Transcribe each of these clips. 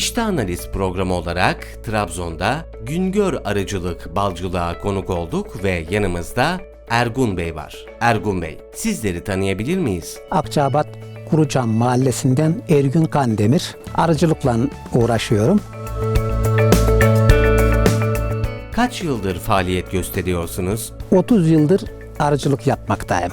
İşte Analiz programı olarak Trabzon'da Güngör Arıcılık Balcılığa konuk olduk ve yanımızda Ergun Bey var. Ergun Bey, sizleri tanıyabilir miyiz? Akçabat Kurucan Mahallesi'nden Ergün Kandemir. Arıcılıkla uğraşıyorum. Kaç yıldır faaliyet gösteriyorsunuz? 30 yıldır arıcılık yapmaktayım.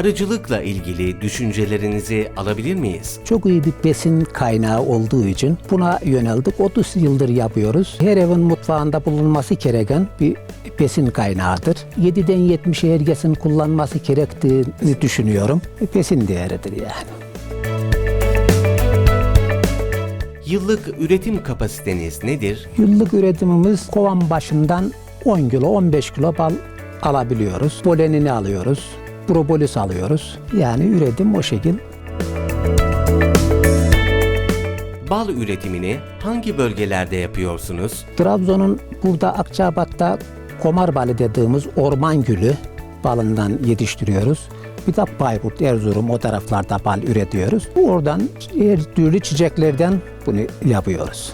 Arıcılıkla ilgili düşüncelerinizi alabilir miyiz? Çok iyi bir besin kaynağı olduğu için buna yöneldik. 30 yıldır yapıyoruz. Her evin mutfağında bulunması gereken bir besin kaynağıdır. 7'den 70'e herkesin kullanması gerektiğini düşünüyorum. Besin değeridir yani. Yıllık üretim kapasiteniz nedir? Yıllık üretimimiz kovan başından 10 kilo 15 kilo bal alabiliyoruz. Polenini alıyoruz. Propolis alıyoruz. Yani üretim o şekil. Bal üretimini hangi bölgelerde yapıyorsunuz? Trabzon'un burada Akçabat'ta komar balı dediğimiz orman gülü balından yetiştiriyoruz. Bir de Bayburt, Erzurum o taraflarda bal üretiyoruz. Oradan her türlü çiçeklerden bunu yapıyoruz.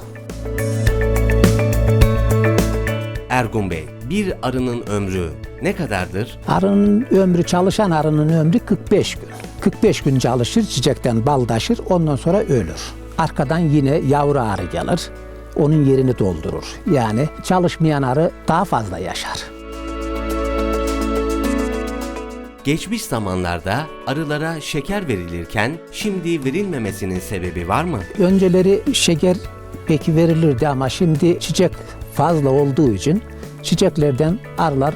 Ergun Bey, bir arının ömrü ne kadardır? Arının ömrü, çalışan arının ömrü 45 gün. 45 gün çalışır, çiçekten bal taşır, ondan sonra ölür. Arkadan yine yavru arı gelir, onun yerini doldurur. Yani çalışmayan arı daha fazla yaşar. Geçmiş zamanlarda arılara şeker verilirken şimdi verilmemesinin sebebi var mı? Önceleri şeker peki verilirdi ama şimdi çiçek fazla olduğu için çiçeklerden arılar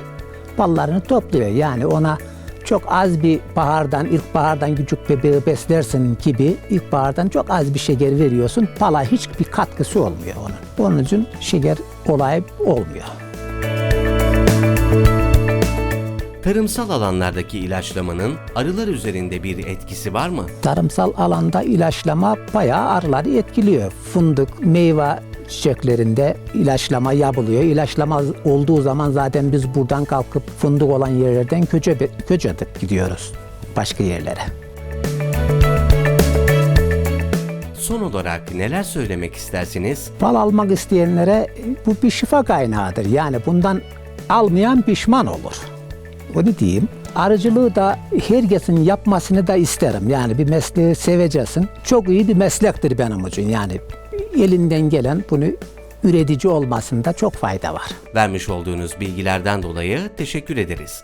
ballarını topluyor. Yani ona çok az bir bahardan, ilkbahardan küçük bebeği beslersin gibi ilkbahardan çok az bir şeker veriyorsun. Bala hiçbir katkısı olmuyor onun. Onun için şeker olayı olmuyor. Tarımsal alanlardaki ilaçlamanın arılar üzerinde bir etkisi var mı? tarımsal alanda ilaçlama bayağı arıları etkiliyor. Fındık, meyve çiçeklerinde ilaçlama yapılıyor. İlaçlama olduğu zaman zaten biz buradan kalkıp fındık olan yerlerden köce, köç atıp gidiyoruz başka yerlere. Son olarak neler söylemek istersiniz? Bal almak isteyenlere bu bir şifa kaynağıdır. Yani bundan almayan pişman olur. Onu diyeyim. Arıcılığı da herkesin yapmasını da isterim. Yani bir mesleği seveceksin. Çok iyi bir meslektir benim için. Yani elinden gelen bunu üretici olmasında çok fayda var. Vermiş olduğunuz bilgilerden dolayı teşekkür ederiz.